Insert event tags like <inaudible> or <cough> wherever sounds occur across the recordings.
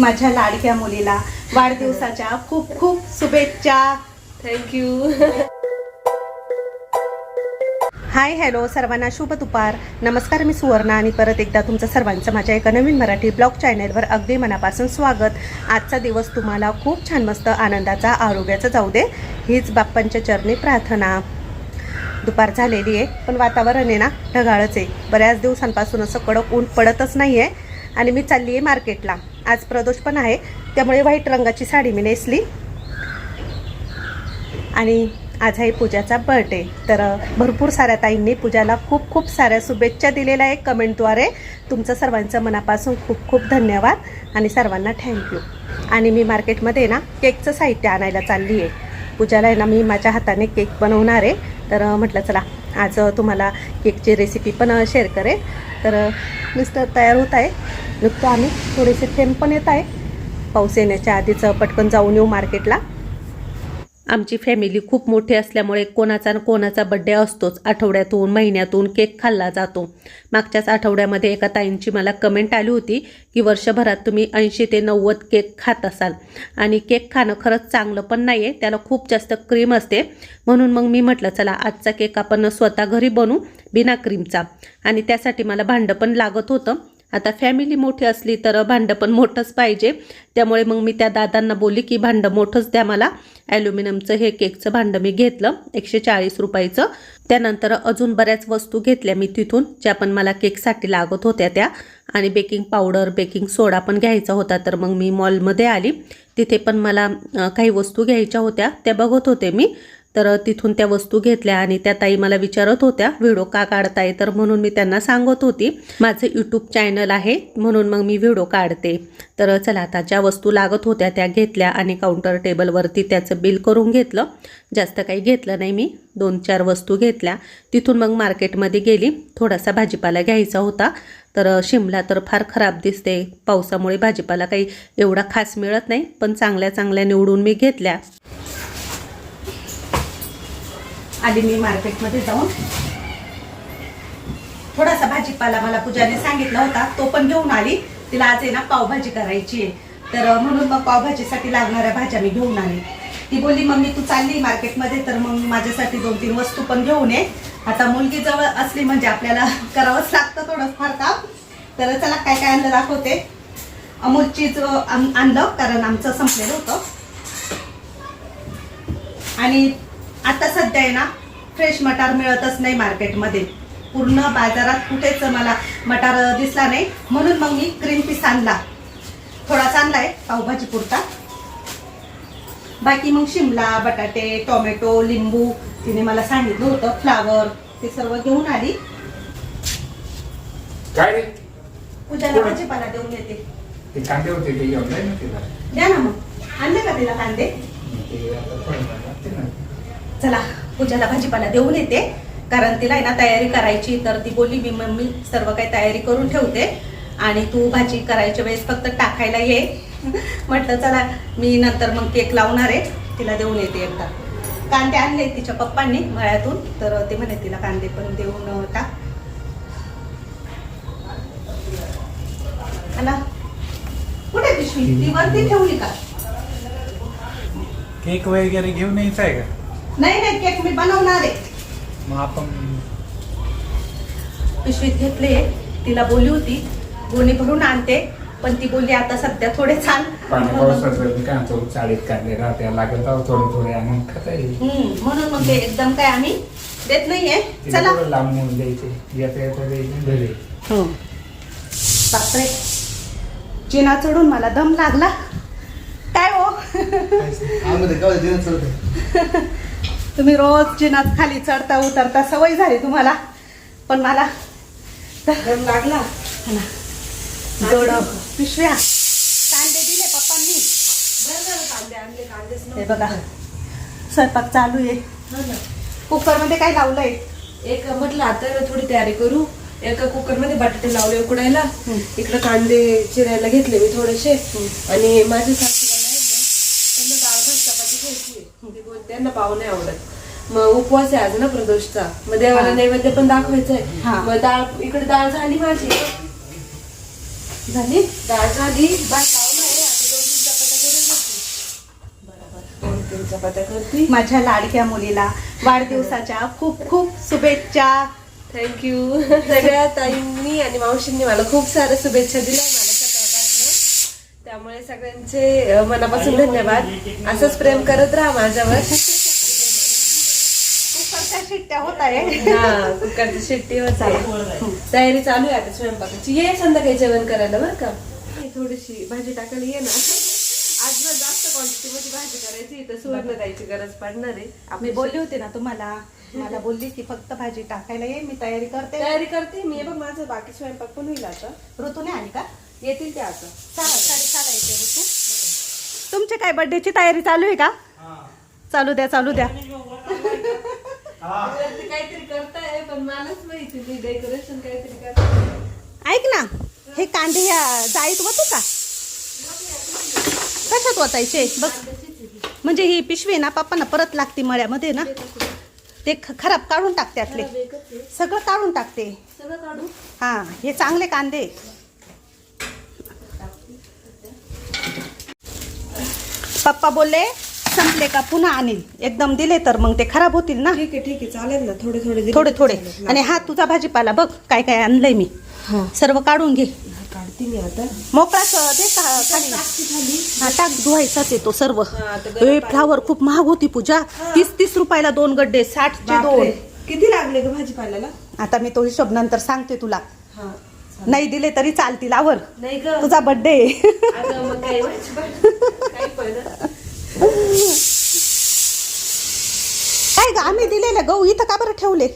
माझ्या लाडक्या मुलीला वाढदिवसाच्या खूप खूप शुभेच्छा. थँक्यू हाय हॅलो सर्वांना शुभ दुपार. नमस्कार मी सुवर्णा आणि परत एकदा तुमचं सर्वांचं माझ्या एका नवीन मराठी ब्लॉग चॅनेलवर अगदी मनापासून स्वागत. आजचा दिवस तुम्हाला खूप छान मस्त आनंदाचा आरोग्याचा जाऊ दे हीच बाप्पांच्या चरणी प्रार्थना. दुपार झालेली आहे पण वातावरण आहे ना ढगाळच आहे. बऱ्याच दिवसांपासून असं कडक ऊन पडतच नाही आहे आणि मी चालली आहे मार्केटला. आज प्रदोष पण आहे त्यामुळे व्हाईट रंगाची साडी मी नेसली. आणि आज आहे पूजाचा बर्थडे तर भरपूर साऱ्या ताईंनी पूजाला खूप खूप साऱ्या शुभेच्छा दिलेल्या आहे कमेंटद्वारे. तुमचं सर्वांचं मनापासून खूप खूप धन्यवाद आणि सर्वांना थँक्यू आणि मी मार्केटमध्ये ना केकचं साहित्य आणायला चालली आहे. पूजाला आहे ना मी माझ्या हाताने केक बनवणार आहे. तर म्हटलं चला आज तुम्हाला केकची रेसिपी पण शेअर करेल तर मिस्टर तयार होत आहे. नुकतं आम्ही थोडेसे थेंब पण येत आहे. पाऊस येण्याच्या आधीच पटकन जाऊन येऊ मार्केटला आमची फॅमिली खूप मोठी असल्यामुळे कोणाचा न कोणाचा बड्डे असतोच. आठवड्यातून महिन्यातून केक खाल्ला जातो. मागच्याच आठवड्यामध्ये एका ताईंची मला कमेंट आली होती की वर्षभरात तुम्ही ऐंशी ते नव्वद केक खात असाल. आणि केक खाणं खरंच चांगलं पण नाही आहे त्याला खूप जास्त क्रीम असते. म्हणून मग मी म्हटलं चला आजचा केक आपण स्वतः घरी बनवू बिना क्रीमचा आणि त्यासाठी मला भांडं पण लागत होतं. आता फॅमिली मोठी असली तर भांडं पण मोठंच पाहिजे. त्यामुळे मग मी त्या दादांना बोलली की भांडं मोठंच द्या मला. ॲल्युमिनियमचं हे केकचं भांडं मी घेतलं एकशे चाळीस रुपयाचं. त्यानंतर अजून बऱ्याच वस्तू घेतल्या मी तिथून ज्या पण मला केकसाठी लागत होत्या त्या. आणि बेकिंग पावडर बेकिंग सोडा पण घ्यायचा होता तर मग मी मॉलमध्ये आली. तिथे पण मला काही वस्तू घ्यायच्या होत्या त्या बघत होते मी. तर तिथून त्या वस्तू घेतल्या आणि त्या ताई मला विचारत होत्या व्हिडिओ का काढताय? तर म्हणून मी त्यांना सांगत होती माझं यूट्यूब चॅनल आहे म्हणून मग मी व्हिडिओ काढते. तर चला आता ज्या वस्तू लागत होत्या त्या घेतल्या आणि काउंटर टेबलवरती त्याचं बिल करून घेतलं. जास्त काही घेतलं नाही मी दोन चार वस्तू घेतल्या. तिथून मग मार्केटमध्ये गेली थोडासा भाजीपाला घ्यायचा होता. तर शिमला तर फार खराब दिसते पावसामुळे भाजीपाला काही एवढा खास मिळत नाही पण चांगल्या चांगल्या निवडून मी घेतल्या. आली मी मार्केटमध्ये जाऊन थोडासा भाजीपाला मला पूजाने सांगितला होता. तो पण घेऊन आली. तिला आज आहे ना पावभाजी करायची आहे. तर म्हणून मग पावभाजीसाठी लागणाऱ्या भाज्या मी घेऊन आली. ती बोलली मम्मी तू चालली मार्केटमध्ये तर मग माझ्यासाठी दोन तीन वस्तू पण घेऊन ये. आता मुलगी जवळ असली म्हणजे आपल्याला <laughs> करावंच लागतं थोडं फार काम. तर चला काय काय आणलं दाखवते. अमूल चीज आणलं कारण आमचं संपलेलं होतं. आणि आता सध्या आहे ना फ्रेश मटार मिळतच नाही मार्केटमध्ये. पूर्ण बाजारात कुठेच मला मटार दिसला नाही. म्हणून मग मी क्रीम पीस आणला. थोडाच आणलाय पावभाजी पुरता. बाकी मग शिमला बटाटे टोमॅटो लिंबू तिने मला सांगितलं होतं फ्लावर ते सर्व घेऊन आली. काय रे? पूजाला भाजीपाला देऊन येते. ते कांदे होते ते घेऊन जाय ना तिला? द्या ना मग. आणले का तिला कांदे? ते आता थोडं लागते ना चला पूजाला भाजीपाला देऊन येते. कारण तिला आहे ना तयारी करायची तर ती बोलली मी मम्मी सर्व काही तयारी करून ठेवते आणि तू भाजी करायच्या वेळेस फक्त टाकायला ये. <laughs> म्हटलं चला मी नंतर मग केक लावणार आहे. तिला देऊन येते एकदा. कांदे आणले तिच्या पप्पांनी मळ्यातून तर ते म्हणे तिला कांदे पण देऊन न टाक. आला. कुठे पिशवी? ती वरती ठेवली का? केक वगैरे घेऊन यायचा आहे का? नाही नाही केक मी बनवणार आहे. मग आपण पिशवीत घेतले तिला बोलली होती गोणी भरून आणते पण ती बोलली आता सध्या थोडे छान पाणी पावसाचं काय तो चाळीत राहते लागत आहो थोडे थोडे आणून खाता येईल हम्म, म्हणून मग ते एकदम काय आम्ही देत नाहीये. तिला चला. थोडं लांबून द्यायचे. येता येता द्यायचे घरी. हो. बापरे. जिना चढून मला दम लागला. काय हो? काय <laughs> तुम्ही रोज जिनात खाली चढता उतरता सवय झाली तुम्हाला. पण मला लागला. पिशव्या. कांदे दिले पप्पांनी. हे बघा. स्वयंपाक चालू आहे. कुकरमध्ये काय लावलंय? एक म्हटलं आता थोडी तयारी करू. एका कुकरमध्ये बटाटे लावले उकडायला. इकडे कांदे चिरायला घेतले मी थोडेसे. आणि माझे सगळ्यांना पाव नाही आवडत. मग उपवास आहे आज ना प्रदोषचा. मग देवाला नैवेद्य पण दाखवायचंय. मग डाळ इकडे डाळ झाली माझी. झाली? डाळ झाली आता दोन तीन करून माझ्या लाडक्या मुलीला वाढदिवसाच्या खूप खूप शुभेच्छा. थँक्यू सगळ्या ताईंनी आणि मावशींनी मला खूप साऱ्या शुभेच्छा दिल्या. मला त्यामुळे सगळ्यांचे मनापासून धन्यवाद. असंच प्रेम करत. राहा माझ्यावर. कुकरच्या शिट्ट्या होत आहे. हा कुकरची शिट्टी होत आहे. तयारी चालू आहे आता स्वयंपाकाची. ये संध्याकाळी जेवण करायला बरं का? ये थोडीशी भाजी टाकायला ये ना. आज ना जास्त क्वांटिटी मध्ये भाजी करायची तर सुवर्ण द्यायची गरज पडणार आहे. मी बोलली होती ना तुम्हाला. मला बोलली की फक्त भाजी टाकायला ये मी तयारी करते. तयारी करते. मी हे बघ माझं बाकी स्वयंपाक पण होईल आता. ऋतूने आली का? येतील ते आता. येते ऋतू तुमची काय बर्थडेची तयारी चालू आहे का? चालू द्या चालू द्या. वरती काहीतरी करताय पण मलाच माहिती नाही डेकोरेशन काहीतरी करताय. ऐक ना हे कांदे या जाळीत वतू का? कशात वतायचे? बघ. म्हणजे ही पिशवी ना पप्पांना परत लागते मळ्यामध्ये ना. ते ख- खराब काढून टाक त्यातले सगळं काढून टाकते. हा हे चांगले कांदे. पप्पा बोलले संपले का? पुन्हा आणील एकदम दिले तर मग ते खराब होतील ना? ठीक आहे ठीक आहे. चालेल ना. थोडे थोडे दिले थोडे तर थोडे. चालेल. आणि हा तुझा भाजीपाला बघ काय काय आणलंय मी. हा. सर्व काढून घे. काढते मी आता. मोकळाच दे का खाली. हा टाक धुवायचाच आहे तो सर्व. हा, गरम फ्लावर खूप महाग होती पूजा. तीस तीस रुपयाला दोन गड्डे साठचे बापरे. दोन. किती लागले ग भाजीपाल्याला? आता मी तो हिशोब नंतर सांगते तुला. हा नाही दिले तरी चालतील आवर नाही ग. तुझा बर्थडे अगं मग काय? <laughs> भाजीपाला काही पण काय ग आम्ही दिलेले गहू इथं का बरं ठेवले?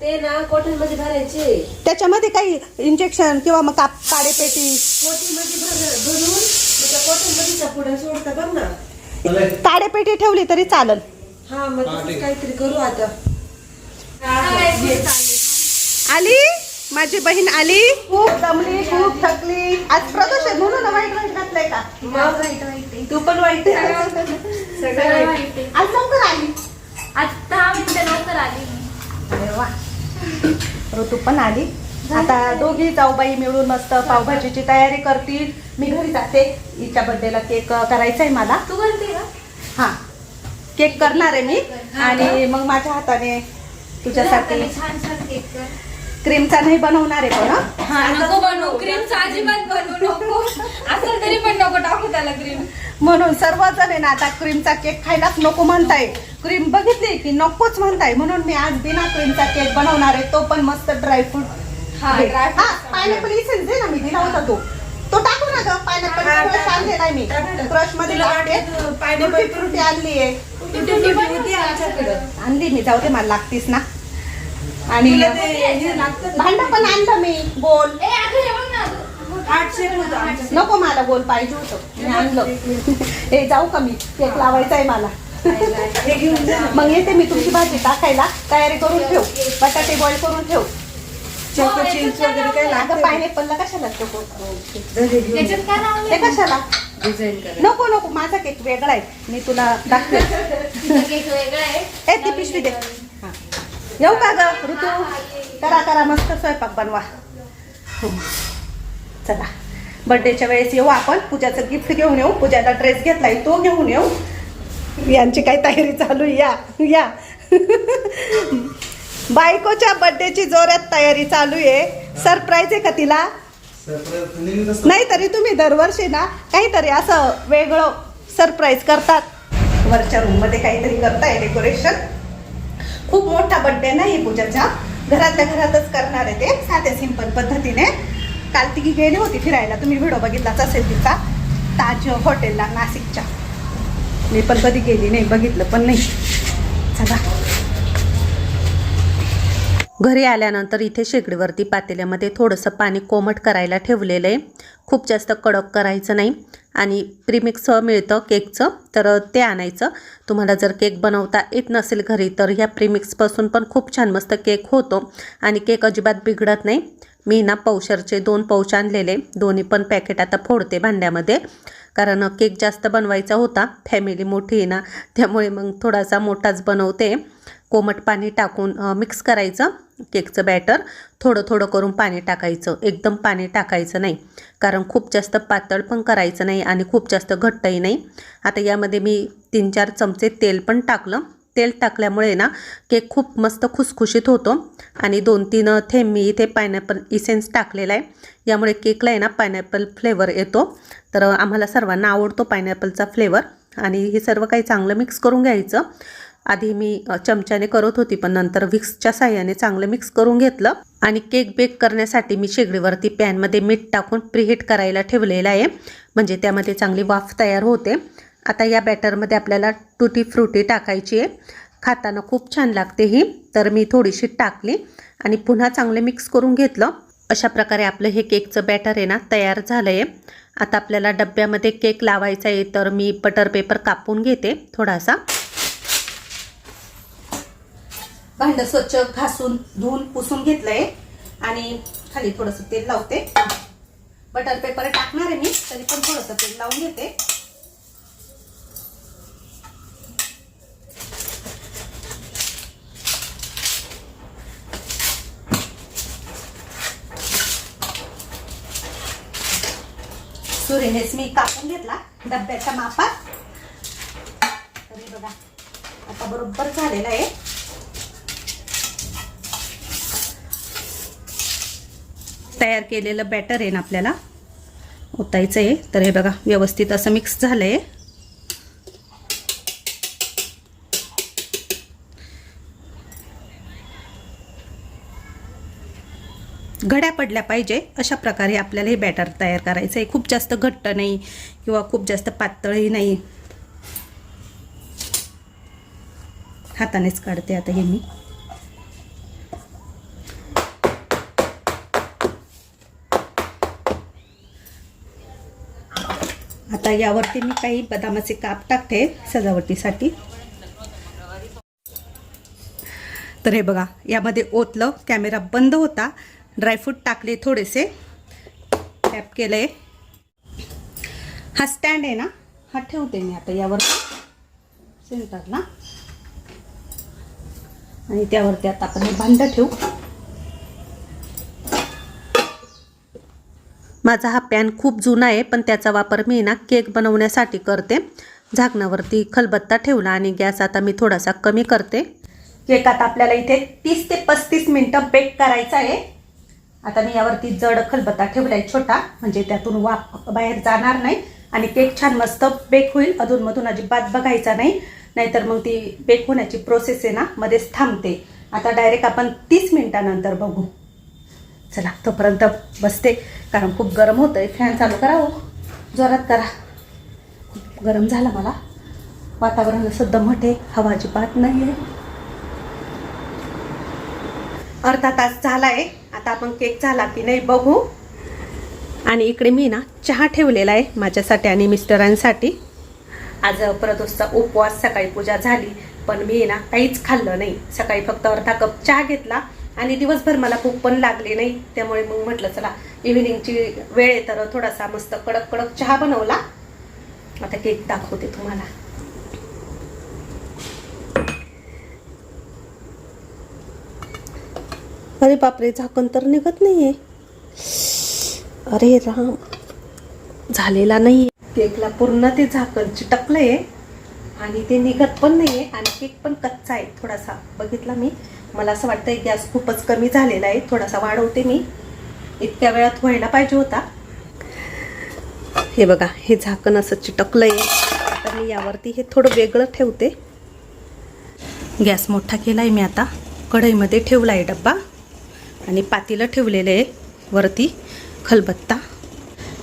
ते ना कॉटनमध्ये भरायचे. त्याच्यामध्ये काही इंजेक्शन किंवा मग काप काडेपेटी? कोटी मध्ये भर भरून कॉटनमध्ये पुढे सोडता बघ ना. काडेपेटी ठेवली तरी चालल. हा मग तसंच काहीतरी करू आता. आली? माझी बहीण आली? खूप दमली खूप थकली. आज प्रदोष आहे म्हणून वाईट वाईट घातलंय का? मग तू पण वाईट. सगळं वाईट ऋतू पण आली. आता दोघी जाऊबाई मिळून मस्त पावभाजीची तयारी करतील. मी घरी जाते. हिच्या बर्थडेला केक करायचा आहे मला. तू करते का? हा. केक करणार आहे मी. आणि मग माझ्या हाताने तुझ्यासाठी छान छान केक कर. क्रीमचा नाही बनवणार आहे पण हं? नको बनवू. क्रीम अजिबात बनवू नको. असं तरी पण नको टाकू त्याला क्रीम. म्हणून सर्वजण आहे ना आता क्रीमचा केक खायलाच नको म्हणताय. क्रीम बघितली की नकोच म्हणताय. म्हणून मी आज बिना क्रीमचा केक बनवणार आहे तो पण मस्त ड्रायफ्रूट हा, dry fruit. पायनॅपल इसेन्स दे ना मी दिला होता तो. तो टाकू ना ग हा, पायनॅपल टाक. आणलेला आहे मी. टाक. क्रशमध्ये तुला टाकते. वाटलं pineapple फ्रुटी आणली आहे. आमच्याकडं आणली मी जाऊ दे मला लागतीस ना. आणि ते हे भांड पण आणलं मी हे आमचं. नको मला गोल पाहिजे होतं. मी आणलं. हे <laughs> जाऊ का मी? केक लावायचा आहे मला <laughs> हे मग येते मी तुमची भाजी टाकायला. तयारी करून ठेव. बटाटे बॉईल करून ठेव. चोको चिंच वगैरे काय अगं लागतं पायनॅपलला कशाला चोको हे ते कशाला? डिझाईन करा. नको नको. माझा केक वेगळा आहे. मी तुला दाखवे <laughs> तुझा केक वेगळा आहे. ए ती पिशवी दे. हा. येऊ का ग ऋतू? करा करा मस्त स्वयंपाक बनवा. हो. चला बर्थडेच्या वेळेस येऊ आपण पूजाचं गिफ्ट घेऊन येऊ पूजाला ड्रेस घेतलाय तो घेऊन येऊ. यांची काय तयारी चालू? या या. बायकोच्या बर्थडेची जोरात तयारी चालू आहे. सरप्राईज आहे का तिला? नाही तरी तुम्ही दरवर्षी ना काहीतरी असं वेगळं सरप्राईज करतात. वरच्या रूममध्ये काहीतरी करताय डेकोरेशन खूप मोठा बड्डे नाही पूजाचा. घरातल्या घरातच करणार आहे ते. साध्या सिंपल पद्धतीने. काल ती गेली होती फिरायला. तुम्ही व्हिडिओ बघितलाच असेल तिचा. ताज हॉटेलला नाशिकच्या. मी पण कधी गेली नाही बघितलं पण नाही. चला. घरी आल्यानंतर इथे शेगडीवरती पातेल्यामध्ये थोडंसं पाणी कोमट करायला ठेवलेलं आहे. खूप जास्त कडक करायचं नाही. आणि प्रीमिक्स मिळतं केकचं तर ते आणायचं. तुम्हाला जर केक बनवता येत नसेल घरी तर ह्या प्रीमिक्सपासून पण खूप छान मस्त केक होतो. आणि केक अजिबात बिघडत नाही. मी ना पौशरचे दोन पौच आणलेले. दोन्ही पण पॅकेट आता फोडते भांड्यामध्ये. कारण केक जास्त बनवायचा होता. फॅमिली मोठी आहे ना त्यामुळे मग थोडासा मोठाच बनवते. कोमट पाणी टाकून मिक्स करायचं. केकचं बॅटर थोडं थोडं करून पाणी टाकायचं. एकदम पाणी टाकायचं नाही. कारण खूप जास्त पातळ पण करायचं नाही आणि खूप जास्त घट्टही नाही. आता यामध्ये मी तीन चार चमचे तेल पण टाकलं. तेल टाकल्यामुळे ना केक खूप मस्त खुसखुशीत होतो आणि दोन तीन थेंब मी इथे पायनॅपल इसेन्स टाकलेला आहे. यामुळे केकला आहे ना पायनॅपल फ्लेवर येतो. तर आम्हाला सर्वांना आवडतो पायनॅपलचा फ्लेवर आणि हे सर्व काही चांगलं मिक्स करून घ्यायचं. आधी मी चमच्याने करत होती पण नंतर विक्सच्या साह्याने चांगलं मिक्स करून घेतलं आणि केक बेक करण्यासाठी मी शेगडीवरती पॅनमध्ये मीठ टाकून प्रीहीट करायला ठेवलेलं आहे. म्हणजे त्यामध्ये चांगली वाफ तयार होते. आता या बॅटरमध्ये आपल्याला टुटी फ्रुटी टाकायची आहे. खाताना खूप छान लागते ही. तर मी थोडीशी टाकली आणि पुन्हा चांगले मिक्स करून घेतलं. अशा प्रकारे आपलं हे केकचं बॅटर आहे ना तयार झालं आहे आता आपल्याला डब्यामध्ये केक लावायचा आहे तर मी बटर पेपर कापून घेते थोडासा. भांड स्वच्छ घासून धुवून पुसून घेतलंय. आणि खाली थोडंसं तेल लावते. बटर पेपर टाकणार आहे मी तरी पण थोडंसं तेल लावून घेते. सुरेनेच मी कापून घेतला डब्याच्या मापात. तरी बघा आता बरोबर झालेला आहे. तयार केलेलं बॅटर आहे ना आपल्याला. ओतायचं आहे. तर हे बघा व्यवस्थित असं मिक्स झालं आहे घड्या पडल्या पाहिजे. अशा प्रकारे आपल्याला हे बॅटर तयार करायचं आहे. खूप जास्त घट्ट नाही किंवा खूप जास्त पातळही नाही. हातानेच काढते आता हे मी. आता यावरती मी काही बदामाचे काप टाकते सजावटीसाठी. तर हे बघा यामध्ये ओतलं कॅमेरा बंद होता ड्रायफ्रूट टाकले थोडेसे टॅप केले. हा स्टँड आहे ना हा ठेवते मी आता यावर सेंटरला आणि त्यावरती आता आपण हे भांडं ठेवू. माझा हा पॅन खूप जुना आहे पण त्याचा वापर मी ना केक बनवण्यासाठी करते. झाकणावरती खलबत्ता ठेवला आणि गॅस आता मी थोडासा कमी करते. केक आता आपल्याला इथे तीस ते पस्तीस मिनटं बेक करायचा आहे. आता मी यावरती जड खलबत्ता ठेवला आहे छोटा म्हणजे त्यातून वाप बाहेर जाणार नाही आणि केक छान मस्त बेक होईल. अधूनमधून अजिबात बघायचा नाही नाहीतर मग ती बेक होण्याची प्रोसेस आहे ना मध्येच थांबते. आता डायरेक्ट आपण तीस मिनिटानंतर बघू. चला तोपर्यंत बसते. कारण खूप गरम होतं आहे फॅन चालू करा हो. जोरात करा. खूप गरम झालं मला. वातावरण असं दमट. आहे हवा अजिबात नाही आहे अर्धा तास झाला आहे आता आपण केक झाला की नाही बघू. आणि इकडे मी ना चहा ठेवलेला आहे माझ्यासाठी आणि मिस्टरांसाठी. आज प्रदोषचा उपवास सकाळी पूजा झाली. पण मी ना काहीच खाल्लं नाही. सकाळी फक्त अर्धा कप चहा घेतला. आणि दिवसभर मला भूक पण लागली नाही. त्यामुळे मग म्हटलं चला इव्हिनिंगची वेळ आहे तर थोडासा मस्त कडक कडक चहा बनवला. आता केक दाखवते तुम्हाला. अरे बापरे झाकण तर निघत नाहीये. अरे राम झालेला नाही केकला पूर्ण ते झाकण चिटकलंय आणि ते निघत पण नाहीये आणि केक पण कच्चा आहे. थोडासा बघितला मी. मला असं वाटतंय गॅस खूपच कमी झालेला आहे. थोडासा वाढवते मी. इतक्या वेळात व्हायला पाहिजे होता. हे बघा हे झाकण असं चिटकलंय. तर मी यावरती हे थोडं वेगळं ठेवते. गॅस मोठा केलाय मी आता. कढईमध्ये ठेवला आहे डब्बा. आणि पातीला ठेवलेलं आहे वरती. खलबत्ता.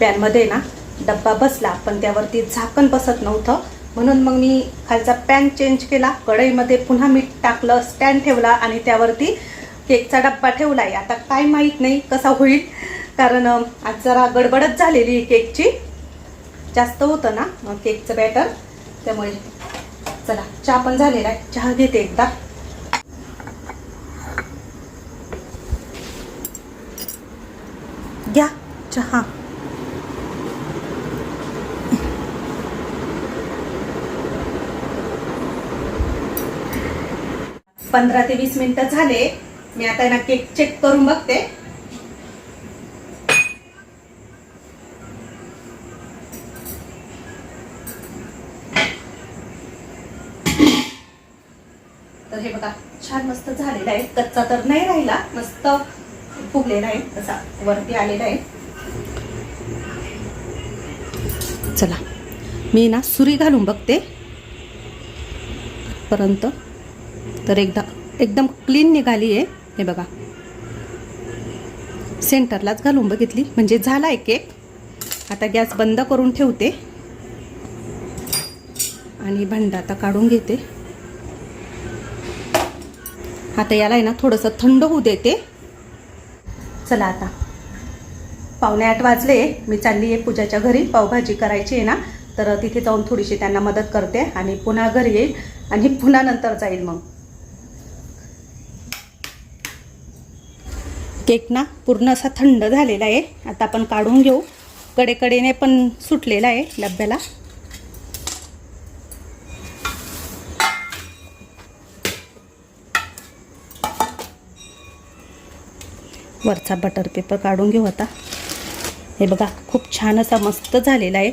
पॅनमध्ये ना डब्बा बसला पण त्यावरती झाकण बसत नव्हतं. म्हणून मग मी खालचा पॅन चेंज केला. कढईमध्ये पुन्हा मीठ टाकलं स्टँड ठेवला आणि त्यावरती केकचा डब्बा ठेवला आहे. आता काय माहीत नाही कसा होईल कारण आज जरा गडबडच झालेली केकची. जास्त होतं ना केकचं बॅटर त्यामुळे चला चहा पण झालेला आहे. चहा घेते एकदा. घ्या चहा. पंधरा ते वीस मिनिटं झाले. मी आता ना केक चेक करून बघते. तर हे बघा छान मस्त झालेला आहे. कच्चा तर नाही राहिला मस्त फुगलेला आहे. तसा वरती आलेला आहे. चला मी ना सुरी घालून बघते. परंतु तर एकदा एकदम क्लीन निघाली आहे. हे बघा. सेंटरलाच घालून बघितली. म्हणजे झाला आहे केक आता गॅस बंद करून ठेवते. आणि भांडं आता काढून घेते. आता याला आहे ना थोडंसं थंड होऊ देते. चला आता. पावणे आठ वाजले. मी चालली आहे पूजाच्या घरी. पावभाजी करायची आहे ना तर तिथे जाऊन थोडीशी त्यांना मदत करते आणि पुन्हा घरी येईल. आणि पुन्हा नंतर जाईल मग. केक ना पूर्ण असा थंड झालेला आहे. आता आपण काढून घेऊ. कडेकडेने पण सुटलेला आहे डब्याला. वरचा बटर पेपर काढून घेऊ आता. हे बघा खूप छान असा मस्त झालेला आहे.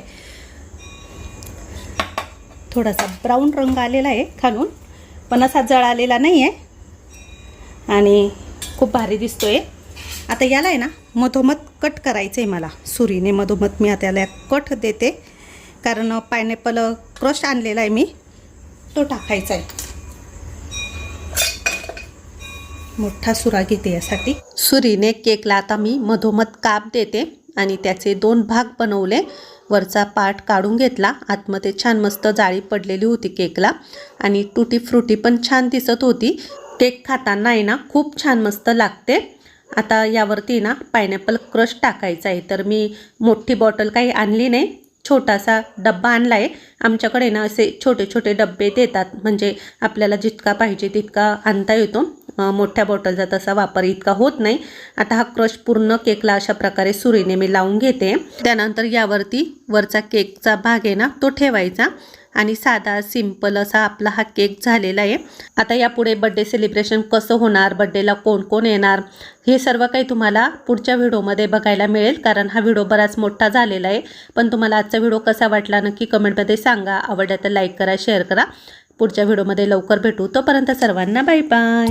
थोडासा ब्राऊन रंग आलेला आहे खालून. पण असा जळ आलेला नाही आहे आणि खूप भारी दिसतो आहे आता याला आहे ना मधोमध कट करायचं आहे मला. सुरीने मधोमध मी आता याला कट देते. कारण पायनॅपल क्रश आणलेला आहे मी. तो टाकायचा आहे मोठा सुरा घेते यासाठी. सुरीने केकला आता मी मधोमध काप देते. आणि त्याचे दोन भाग बनवले. वरचा पार्ट काढून घेतला. आतमध्ये छान मस्त जाळी पडलेली होती केकला. आणि टुटी फ्रुटी पण छान दिसत होती. केक खाताना आहे ना खूप छान मस्त लागते. आता यावरती ना पायनॅपल क्रश टाकायचा आहे. तर मी मोठी बॉटल काही आणली नाही. छोटासा डब्बा आणला आहे आमच्याकडे ना असे छोटे छोटे डब्बे देतात. म्हणजे आपल्याला जितका पाहिजे तितका आणता येतो. मोठ्या बॉटलचा तसा वापर इतका होत नाही. आता हा क्रश पूर्ण केकला अशा प्रकारे सुरीने मी लावून घेते. त्यानंतर यावरती वरचा केकचा भाग आहे ना तो ठेवायचा. आणि साधा सिंपल असा आपला हा केक झालेला आहे. आता यापुढे बड्डे सेलिब्रेशन कसं होणार बड्डेला कोण कोण येणार हे सर्व काही तुम्हाला पुढच्या व्हिडिओमध्ये बघायला मिळेल. कारण हा व्हिडिओ बराच मोठा झालेला आहे. पण तुम्हाला आजचा व्हिडिओ कसा वाटला नक्की कमेंटमध्ये सांगा. आवडला तर लाईक करा शेअर करा. पुढच्या व्हिडिओमध्ये लवकर भेटू. तोपर्यंत सर्वांना बाय बाय.